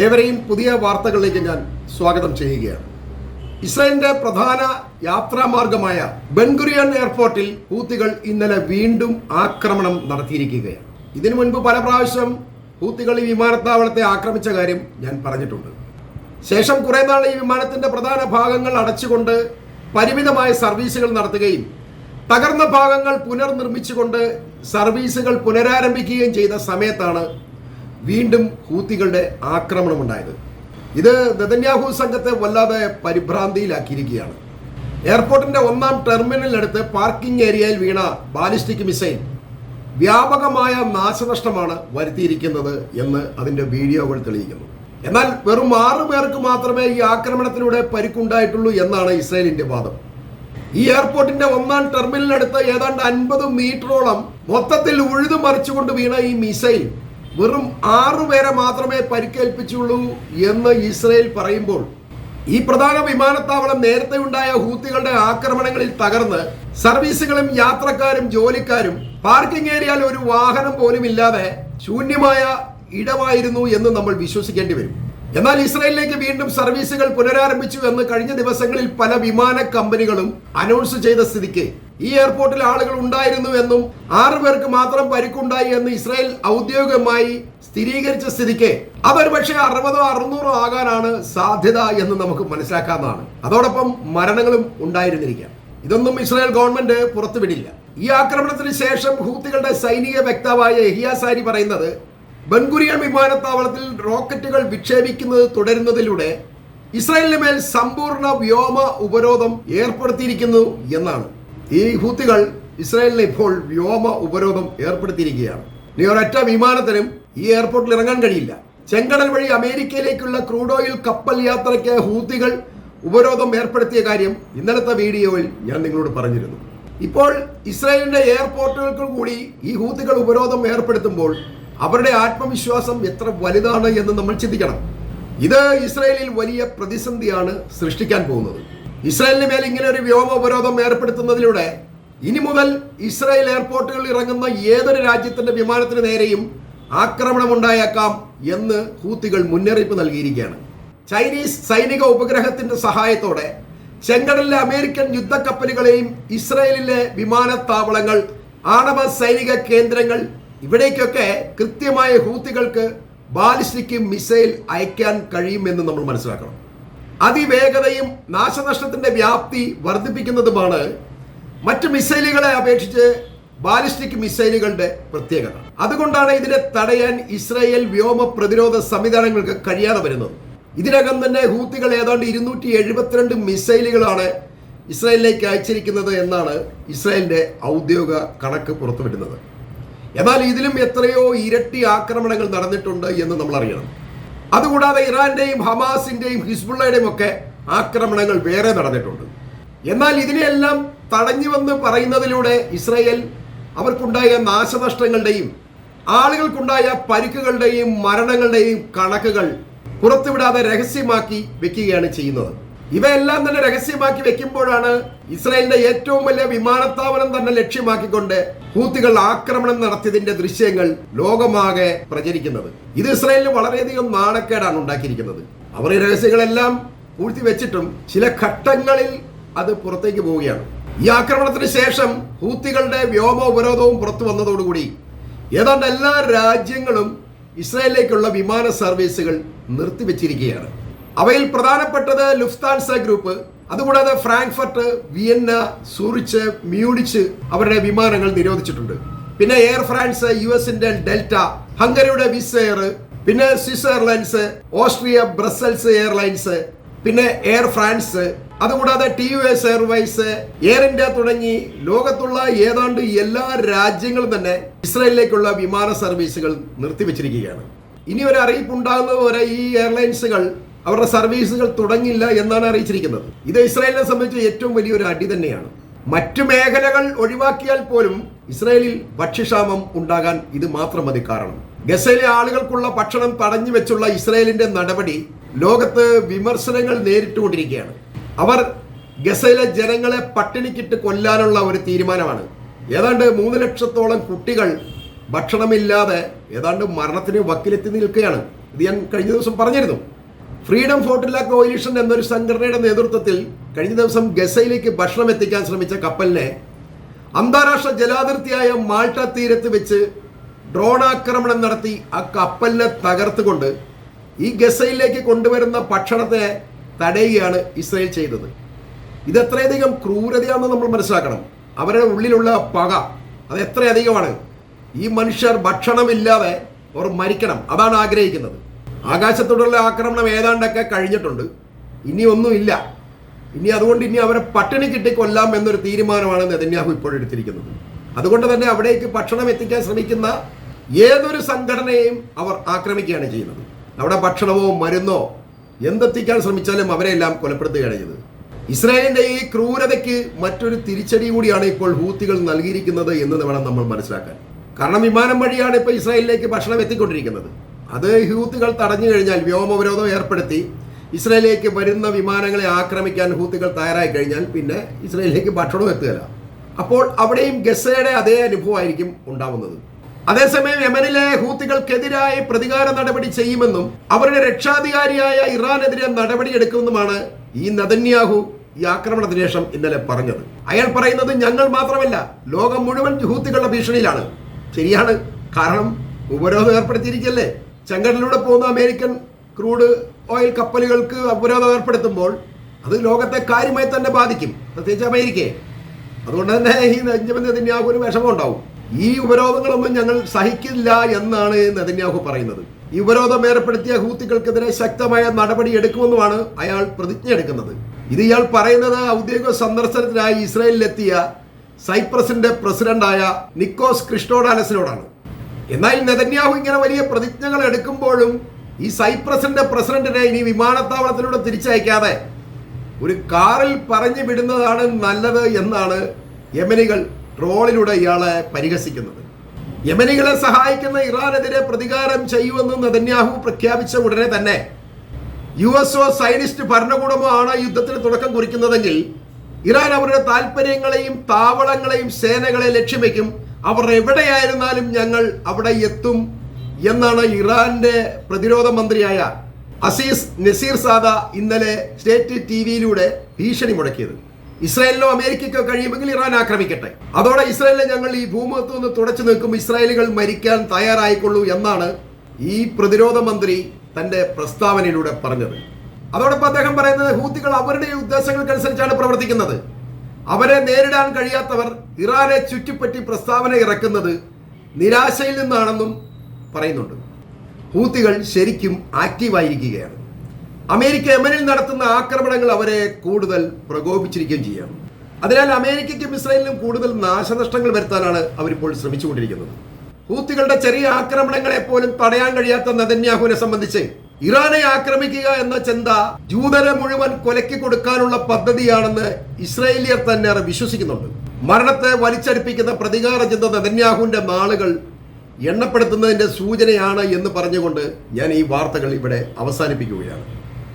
ഏവരെയും പുതിയ വാർത്തകളിലേക്ക് ഞാൻ സ്വാഗതം ചെയ്യുകയാണ്. ഇസ്രായേലിന്റെ പ്രധാന യാത്രാമാർഗമായ ബെൻഗുരിയൻ എയർപോർട്ടിൽ ഹൂത്തികൾ ഇന്നലെ വീണ്ടും ആക്രമണം നടത്തിയിരിക്കുകയാണ്. ഇതിനു മുൻപ് പല പ്രാവശ്യം ഹൂത്തികൾ ഈ വിമാനത്താവളത്തെ ആക്രമിച്ച കാര്യം ഞാൻ പറഞ്ഞിട്ടുണ്ട്. ശേഷം കുറെ നാൾ ഈ വിമാനത്തിന്റെ പ്രധാന ഭാഗങ്ങൾ അടച്ചുകൊണ്ട് പരിമിതമായ സർവീസുകൾ നടത്തുകയും തകർന്ന ഭാഗങ്ങൾ പുനർനിർമ്മിച്ചുകൊണ്ട് സർവീസുകൾ പുനരാരംഭിക്കുകയും ചെയ്ത സമയത്താണ് വീണ്ടും ഹൂത്തികളുടെ ആക്രമണമുണ്ടായത് ഇത് നെതന്യാഹു സംഘത്തെ വല്ലാതെ പരിഭ്രാന്തിയിലാക്കിയിരിക്കുകയാണ്. എയർപോർട്ടിന്റെ ഒന്നാം ടെർമിനലിനടുത്ത് പാർക്കിംഗ് ഏരിയയിൽ വീണ ബാലിസ്റ്റിക് മിസൈൽ വ്യാപകമായ നാശനഷ്ടമാണ് വരുത്തിയിരിക്കുന്നത് എന്ന് അതിന്റെ വീഡിയോകൾ തെളിയിക്കുന്നു. എന്നാൽ വെറും ആറു പേർക്ക് മാത്രമേ ഈ ആക്രമണത്തിലൂടെ പരിക്കുണ്ടായിട്ടുള്ളൂ എന്നാണ് ഇസ്രയേലിന്റെ വാദം. ഈ എയർപോർട്ടിന്റെ ഒന്നാം ടെർമിനലിനടുത്ത് ഏതാണ്ട് അൻപത് മീറ്ററോളം മൊത്തത്തിൽ ഉഴുതു മറിച്ചുകൊണ്ട് വീണ ഈ മിസൈൽ വെറും ആറുപേരെ മാത്രമേ പരിക്കേൽപ്പിച്ചുള്ളൂ എന്ന് ഇസ്രയേൽ പറയുമ്പോൾ ഈ പ്രധാന വിമാനത്താവളം നേരത്തെ ഉണ്ടായ ഹൂത്തികളുടെ ആക്രമണങ്ങളിൽ തകർന്ന് സർവീസുകളും യാത്രക്കാരും ജോലിക്കാരും പാർക്കിംഗ് ഏരിയയിൽ ഒരു വാഹനം പോലും ഇല്ലാതെ ശൂന്യമായ ഇടമായിരുന്നു എന്ന് നമ്മൾ വിശ്വസിക്കേണ്ടി വരും. എന്നാൽ ഇസ്രയേലിലേക്ക് വീണ്ടും സർവീസുകൾ പുനരാരംഭിച്ചു എന്ന് കഴിഞ്ഞ ദിവസങ്ങളിൽ പല വിമാന കമ്പനികളും അനൗൺസ് ചെയ്ത സ്ഥിതിക്ക് ഈ എയർപോർട്ടിൽ ആളുകൾ ഉണ്ടായിരുന്നു എന്നും ആറു പേർക്ക് മാത്രം പരിക്കുണ്ടായി എന്ന് ഇസ്രായേൽ ഔദ്യോഗികമായി സ്ഥിരീകരിച്ച സ്ഥിതിക്ക് അതൊരു പക്ഷേ അറുപതോ അറുന്നൂറോ ആകാനാണ് സാധ്യത എന്ന് നമുക്ക് മനസ്സിലാക്കാവുന്നതാണ്. അതോടൊപ്പം മരണങ്ങളും ഉണ്ടായിരുന്നിരിക്കാം. ഇതൊന്നും ഇസ്രായേൽ ഗവൺമെന്റ് പുറത്തുവിടില്ല. ഈ ആക്രമണത്തിന് ശേഷം ഹൂത്തികളുടെ സൈനിക വക്താവായ എഹിയാസാരി പറയുന്നത് ബൻഗുരിയൻ വിമാനത്താവളത്തിൽ റോക്കറ്റുകൾ വിക്ഷേപിക്കുന്നത് തുടരുന്നതിലൂടെ ഇസ്രായേലിന് മേൽ സമ്പൂർണ വ്യോമ ഉപരോധം ഏർപ്പെടുത്തിയിരിക്കുന്നു എന്നാണ്. ഈ ഹൂത്തികൾ ഇസ്രായേലിന് ഇപ്പോൾ വ്യോമ ഉപരോധം ഏർപ്പെടുത്തിയിരിക്കുകയാണ്. ഇനി ഒരൊറ്റ വിമാനത്തിനും ഈ എയർപോർട്ടിൽ ഇറങ്ങാൻ കഴിയില്ല. ചെങ്കടൽ വഴി അമേരിക്കയിലേക്കുള്ള ക്രൂഡ് ഓയിൽ കപ്പൽ യാത്രയ്ക്ക് ഹൂത്തികൾ ഉപരോധം ഏർപ്പെടുത്തിയ കാര്യം ഇന്നലത്തെ വീഡിയോയിൽ ഞാൻ നിങ്ങളോട് പറഞ്ഞിരുന്നു. ഇപ്പോൾ ഇസ്രായേലിന്റെ എയർപോർട്ടുകൾക്ക് കൂടി ഈ ഹൂത്തികൾ ഉപരോധം ഏർപ്പെടുത്തുമ്പോൾ അവരുടെ ആത്മവിശ്വാസം എത്ര വലുതാണ് എന്ന് നമ്മൾ ചിന്തിക്കണം. ഇത് ഇസ്രായേലിൽ വലിയ പ്രതിസന്ധിയാണ് സൃഷ്ടിക്കാൻ പോകുന്നത്. ഇസ്രായേലിന് മേൽ ഇങ്ങനെ ഒരു വ്യോമ ഉപരോധം ഏർപ്പെടുത്തുന്നതിലൂടെ ഇനി മുതൽ ഇസ്രായേൽ എയർപോർട്ടുകളിൽ ഇറങ്ങുന്ന ഏതൊരു രാജ്യത്തിന്റെ വിമാനത്തിന് നേരെയും ആക്രമണം ആക്രമണമുണ്ടായേക്കാം എന്ന് ഹൂത്തികൾ മുന്നറിയിപ്പ് നൽകിയിരിക്കുകയാണ്. ചൈനീസ് സൈനിക ഉപഗ്രഹത്തിന്റെ സഹായത്തോടെ ചെങ്കടലിലെ അമേരിക്കൻ യുദ്ധക്കപ്പലുകളെയും ഇസ്രായേലിലെ വിമാനത്താവളങ്ങൾ ആണവ സൈനിക കേന്ദ്രങ്ങൾ ഇവിടേക്കൊക്കെ കൃത്യമായ ഹൂത്തികൾക്ക് ബാലിസ്റ്റിക് മിസൈൽ അയക്കാൻ കഴിയുമെന്ന് നമ്മൾ മനസ്സിലാക്കണം. അതിവേഗതയും നാശനഷ്ടത്തിന്റെ വ്യാപ്തി വർദ്ധിപ്പിക്കുന്നതുമാണ് മറ്റ് മിസൈലുകളെ അപേക്ഷിച്ച് ബാലിസ്റ്റിക് മിസൈലുകളുടെ പ്രത്യേകത. അതുകൊണ്ടാണ് ഇതിനെ തടയാൻ ഇസ്രായേൽ വ്യോമ പ്രതിരോധ സംവിധാനങ്ങൾക്ക് കഴിയാതെ വരുന്നത്. ഇതിനകം തന്നെ ഹൂത്തികൾ ഏതാണ്ട് ഇരുന്നൂറ്റി എഴുപത്തിരണ്ട് മിസൈലുകളാണ് ഇസ്രായേലിലേക്ക് അയച്ചിരിക്കുന്നത് എന്നാണ് ഇസ്രായേലിന്റെ ഔദ്യോഗിക കണക്ക് പുറത്തുവിടുന്നത്. എന്നാൽ ഇതിലും എത്രയോ ഇരട്ടി ആക്രമണങ്ങൾ നടന്നിട്ടുണ്ട് എന്ന് നമ്മൾ അറിയണം അതുകൂടാതെ ഇറാന്റെയും ഹമാസിന്റെയും ഹിസ്ബുള്ളയുടെയും ഒക്കെ ആക്രമണങ്ങൾ വേറെ നടന്നിട്ടുണ്ട്. എന്നാൽ ഇതിനെയെല്ലാം തടഞ്ഞുവെന്ന് പറയുന്നതിലൂടെ ഇസ്രയേൽ അവർക്കുണ്ടായ നാശനഷ്ടങ്ങളുടെയും ആളുകൾക്കുണ്ടായ പരിക്കുകളുടെയും മരണങ്ങളുടെയും കണക്കുകൾ പുറത്തുവിടാതെ രഹസ്യമാക്കി വെക്കുകയാണ് ചെയ്യുന്നത്. ഇവയെല്ലാം തന്നെ രഹസ്യമാക്കി വെക്കുമ്പോഴാണ് ഇസ്രായേലിന്റെ ഏറ്റവും വലിയ വിമാനത്താവളം തന്നെ ലക്ഷ്യമാക്കിക്കൊണ്ട് ഹൂത്തികൾ ആക്രമണം നടത്തിയതിന്റെ ദൃശ്യങ്ങൾ ലോകമാകെ പ്രചരിക്കുന്നത്. ഇത് ഇസ്രായേലിന് വളരെയധികം നാണക്കേടാണ് ഉണ്ടാക്കിയിരിക്കുന്നത്. അവർ ഈ രഹസ്യങ്ങളെല്ലാം പൂഴ്ത്തി വെച്ചിട്ടും ചില ഘട്ടങ്ങളിൽ അത് പുറത്തേക്ക് പോവുകയാണ്. ഈ ആക്രമണത്തിന് ശേഷം ഹൂത്തികളുടെ വ്യോമ ഉപരോധവും പുറത്തു വന്നതോടുകൂടി ഏതാണ്ട് എല്ലാ രാജ്യങ്ങളും ഇസ്രായേലിലേക്കുള്ള വിമാന സർവീസുകൾ നിർത്തിവെച്ചിരിക്കുകയാണ്. അവയിൽ പ്രധാനപ്പെട്ടത് ലുഫ്താൻസ ഗ്രൂപ്പ് അതുകൂടാതെ ഫ്രാങ്ക്ഫർട്ട് വിയന്ന സൂറിച്ച് മ്യൂണിച്ച് അവരുടെ വിമാനങ്ങൾ നിരോധിച്ചിട്ടുണ്ട്. പിന്നെ എയർ ഫ്രാൻസ് യു എസിന്റെ ഡെൽറ്റ ഹംഗറിയുടെ വിസ് എയർ പിന്നെ Swiss Airlines Austria Brussels Airlines പിന്നെ എയർ ഫ്രാൻസ് അതുകൂടാതെ the U S Airways Air India തുടങ്ങി ലോകത്തുള്ള ഏതാണ്ട് എല്ലാ രാജ്യങ്ങളും തന്നെ ഇസ്രായേലിലേക്കുള്ള വിമാന സർവീസുകൾ നിർത്തിവെച്ചിരിക്കുകയാണ്. ഇനി ഒരു അറിയിപ്പ് ഉണ്ടാകുന്നത് വരെ ഈ എയർലൈൻസുകൾ അവരുടെ സർവീസുകൾ തുടങ്ങില്ല എന്നാണ് അറിയിച്ചിരിക്കുന്നത്. ഇത് ഇസ്രായേലിനെ സംബന്ധിച്ച് ഏറ്റവും വലിയൊരു അടി തന്നെയാണ്. മറ്റു മേഖലകൾ ഒഴിവാക്കിയാൽ പോലും ഇസ്രായേലിൽ ഭക്ഷ്യക്ഷാമം ഉണ്ടാകാൻ ഇത് മാത്രം മതി കാരണം. ഗസയിലെ ആളുകൾക്കുള്ള ഭക്ഷണം തടഞ്ഞു വെച്ചുള്ള ഇസ്രായേലിന്റെ നടപടി ലോകത്ത് വിമർശനങ്ങൾ നേരിട്ടുകൊണ്ടിരിക്കുകയാണ്. അവർ ഗസയിലെ ജനങ്ങളെ പട്ടിണിക്കിട്ട് കൊല്ലാനുള്ള ഒരു തീരുമാനമാണ്. ഏതാണ്ട് മൂന്ന് ലക്ഷത്തോളം കുട്ടികൾ ഭക്ഷണമില്ലാതെ ഏതാണ്ട് മരണത്തിന് വക്കിലെത്തി നിൽക്കുകയാണ്. ഇത് ഞാൻ കഴിഞ്ഞ ദിവസം പറഞ്ഞിരുന്നു. ഫ്രീഡം ഫോർട്ടില്ല കോയിലിഷൻ എന്നൊരു സംഘടനയുടെ നേതൃത്വത്തിൽ കഴിഞ്ഞ ദിവസം ഗസയിലേക്ക് ഭക്ഷണം എത്തിക്കാൻ ശ്രമിച്ച കപ്പലിനെ അന്താരാഷ്ട്ര ജലാതിർത്തിയായ മാൾട്ട തീരത്ത് വെച്ച് ഡ്രോൺ ആക്രമണം നടത്തി ആ കപ്പലിനെ തകർത്തുകൊണ്ട് ഈ ഗസയിലേക്ക് കൊണ്ടുവരുന്ന ഭക്ഷണത്തെ തടയുകയാണ് ഇസ്രയേൽ ചെയ്തത്. ഇത് എത്രയധികം ക്രൂരതയാണെന്ന് നമ്മൾ മനസ്സിലാക്കണം. അവരുടെ ഉള്ളിലുള്ള പക അത് എത്രയധികമാണ്? ഈ മനുഷ്യർ ഭക്ഷണമില്ലാതെ അവർ മരിക്കണം. അതാണ് ആഗ്രഹിക്കുന്നത്. ആകാശത്തോടുള്ള ആക്രമണം ഏതാണ്ടൊക്കെ കഴിഞ്ഞിട്ടുണ്ട്. ഇനി ഒന്നുമില്ല ഇനി അതുകൊണ്ട് ഇനി അവരെ പട്ടിണി കിട്ടി കൊല്ലാം എന്നൊരു തീരുമാനമാണ് നെതന്യാഹു ഇപ്പോൾ എടുത്തിരിക്കുന്നത്. അതുകൊണ്ട് തന്നെ അവിടേക്ക് ഭക്ഷണം എത്തിക്കാൻ ശ്രമിക്കുന്ന ഏതൊരു സംഘടനയെയും അവർ ആക്രമിക്കുകയാണ് ചെയ്യുന്നത്. അവിടെ ഭക്ഷണമോ മരുന്നോ എന്തെത്തിക്കാൻ ശ്രമിച്ചാലും അവരെല്ലാം കൊലപ്പെടുത്തുകയാണ് ചെയ്തത് ഇസ്രായേലിന്റെ ഈ ക്രൂരതയ്ക്ക് മറ്റൊരു തിരിച്ചടി കൂടിയാണ് ഇപ്പോൾ ഹൂത്തികൾ നൽകിയിരിക്കുന്നത് എന്ന് വേണം നമ്മൾ മനസ്സിലാക്കാൻ. കാരണം വിമാനം വഴിയാണ് ഇപ്പോൾ ഇസ്രായേലിലേക്ക് ഭക്ഷണം എത്തിക്കൊണ്ടിരിക്കുന്നത്. അത് ഹൂത്തികൾ തടഞ്ഞു കഴിഞ്ഞാൽ വ്യോമവിരോധം ഏർപ്പെടുത്തി. ഇസ്രയേലിലേക്ക് വരുന്ന വിമാനങ്ങളെ ആക്രമിക്കാൻ ഹൂത്തികൾ തയ്യാറായി കഴിഞ്ഞാൽ പിന്നെ ഇസ്രയേലിലേക്ക് ഭക്ഷണം എത്തുകയില്ല. അപ്പോൾ അവിടെയും ഗസയുടെ അതേ അനുഭവമായിരിക്കും ഉണ്ടാവുന്നത്. അതേസമയം യമനിലെ ഹൂത്തികൾക്കെതിരായി പ്രതികാര നടപടി ചെയ്യുമെന്നും അവരുടെ രക്ഷാധികാരിയായ ഇറാനെതിരെ നടപടിയെടുക്കുമെന്നുമാണ് ഈ നദന്യാഹു ഈ ആക്രമണത്തിന് ശേഷം ഇന്നലെ പറഞ്ഞത്. അയാൾ പറയുന്നത് ഞങ്ങൾ മാത്രമല്ല ലോകം മുഴുവൻ ഹൂത്തികളുടെ ഭീഷണിയിലാണ്. ശരിയാണ്. കാരണം ഉപരോധം ഏർപ്പെടുത്തിയിരിക്കല്ലേ ചെങ്കടലിലൂടെ പോകുന്ന അമേരിക്കൻ ക്രൂഡ് ഓയിൽ കപ്പലുകൾക്ക് അപരോധം ഏർപ്പെടുത്തുമ്പോൾ അത് ലോകത്തെ കാര്യമായി തന്നെ ബാധിക്കും പ്രത്യേകിച്ച് അമേരിക്കയെ. അതുകൊണ്ട് തന്നെ ഈ നെതന്യാഹു ഒരു വിഷമം ഉണ്ടാവും ഈ ഉപരോധങ്ങളൊന്നും ഞങ്ങൾ സഹിക്കില്ല എന്നാണ് നെതന്യാഹു പറയുന്നത്. ഈ ഉപരോധം ഏർപ്പെടുത്തിയ ഹൂത്തികൾക്കെതിരെ ശക്തമായ നടപടി എടുക്കുമെന്നുമാണ് അയാൾ പ്രതിജ്ഞ എടുക്കുന്നത്. ഇത് ഇയാൾ പറയുന്നത് ഔദ്യോഗിക സന്ദർശനത്തിനായി ഇസ്രായേലിലെത്തിയ സൈപ്രസിന്റെ പ്രസിഡന്റായ നിക്കോസ് ക്രിസ്റ്റോഡാലസിനോടാണ്. എന്നാൽ നെതന്യാഹു ഇങ്ങനെ വലിയ പ്രതിജ്ഞകൾ എടുക്കുമ്പോഴും ഈ സൈപ്രസിന്റെ പ്രസിഡന്റിനെ ഇനി വിമാനത്താവളത്തിലൂടെ തിരിച്ചയക്കാതെ ഒരു കാറിൽ പറഞ്ഞു വിടുന്നതാണ് നല്ലത് എന്നാണ് യമനികൾ ട്രോളിലൂടെ ഇയാളെ പരിഹസിക്കുന്നത്. യമനികളെ സഹായിക്കുന്ന ഇറാനെതിരെ പ്രതികാരം ചെയ്യുമെന്ന് നെതന്യാഹു പ്രഖ്യാപിച്ച ഉടനെ തന്നെ യു എസ് ഒ സൈനിസ്റ്റ് ഭരണകൂടമോ ആണ് യുദ്ധത്തിന് തുടക്കം കുറിക്കുന്നതെങ്കിൽ ഇറാൻ അവരുടെ താല്പര്യങ്ങളെയും താവളങ്ങളെയും സേനകളെ ലക്ഷ്യം അവർ എവിടെയായിരുന്നാലും ഞങ്ങൾ അവിടെ എത്തും എന്നാണ് ഇറാന്റെ പ്രതിരോധ മന്ത്രിയായ അസീസ് നസീർ സാദ ഇന്നലെ സ്റ്റേറ്റ് ടി വിയിലൂടെ ഭീഷണി മുടക്കിയത് ഇസ്രായേലിനോ അമേരിക്കയ്ക്കോ കഴിയുമെങ്കിൽ ഇറാൻ ആക്രമിക്കട്ടെ. അതോടെ ഇസ്രായേലിനെ ഞങ്ങൾ ഈ ഭൂമുഖത്തു നിന്ന് തുടച്ചു നിൽക്കും ഇസ്രായേലുകൾ മരിക്കാൻ തയ്യാറായിക്കൊള്ളൂ എന്നാണ് ഈ പ്രതിരോധ മന്ത്രി തന്റെ പ്രസ്താവനയിലൂടെ പറഞ്ഞത്. അതോടൊപ്പം അദ്ദേഹം പറയുന്നത് ഹൂത്തികൾ അവരുടെ ഉദ്ദേശങ്ങൾക്കനുസരിച്ചാണ് പ്രവർത്തിക്കുന്നത്. അവരെ നേരിടാൻ കഴിയാത്തവർ ഇറാനെ ചുറ്റിപ്പറ്റി പ്രസ്താവന ഇറക്കുന്നത് നിരാശയിൽ നിന്നാണെന്നും പറയുന്നുണ്ട്. ഹൂത്തികൾ ശരിക്കും ആക്റ്റീവായിരിക്കുകയാണ്. അമേരിക്ക യമനിൽ നടത്തുന്ന ആക്രമണങ്ങൾ അവരെ കൂടുതൽ പ്രകോപിച്ചിരിക്കുകയും ചെയ്യാം. അതിനാൽ അമേരിക്കയ്ക്കും ഇസ്രായേലിനും കൂടുതൽ നാശനഷ്ടങ്ങൾ വരുത്താനാണ് അവരിപ്പോൾ ശ്രമിച്ചുകൊണ്ടിരിക്കുന്നത്. ഹൂത്തികളുടെ ചെറിയ ആക്രമണങ്ങളെ പോലും തടയാൻ കഴിയാത്ത നദന്യാഹുവിനെ സംബന്ധിച്ച് ഇറാനെ ആക്രമിക്കുക എന്ന ചിന്ത ജൂതരെ മുഴുവൻ കൊലക്കി കൊടുക്കാനുള്ള പദ്ധതിയാണെന്ന് ഇസ്രായേലിയർ തന്നെ വിശ്വസിക്കുന്നുണ്ട്. മരണത്തെ വലിച്ചടിപ്പിക്കുന്ന പ്രതികാര ചിന്ത നെതന്യാഹുവിന്റെ നാളുകൾ എണ്ണപ്പെടുത്തുന്നതിന്റെ സൂചനയാണ് എന്ന് പറഞ്ഞുകൊണ്ട് ഞാൻ ഈ വാർത്തകൾ ഇവിടെ അവസാനിപ്പിക്കുകയാണ്.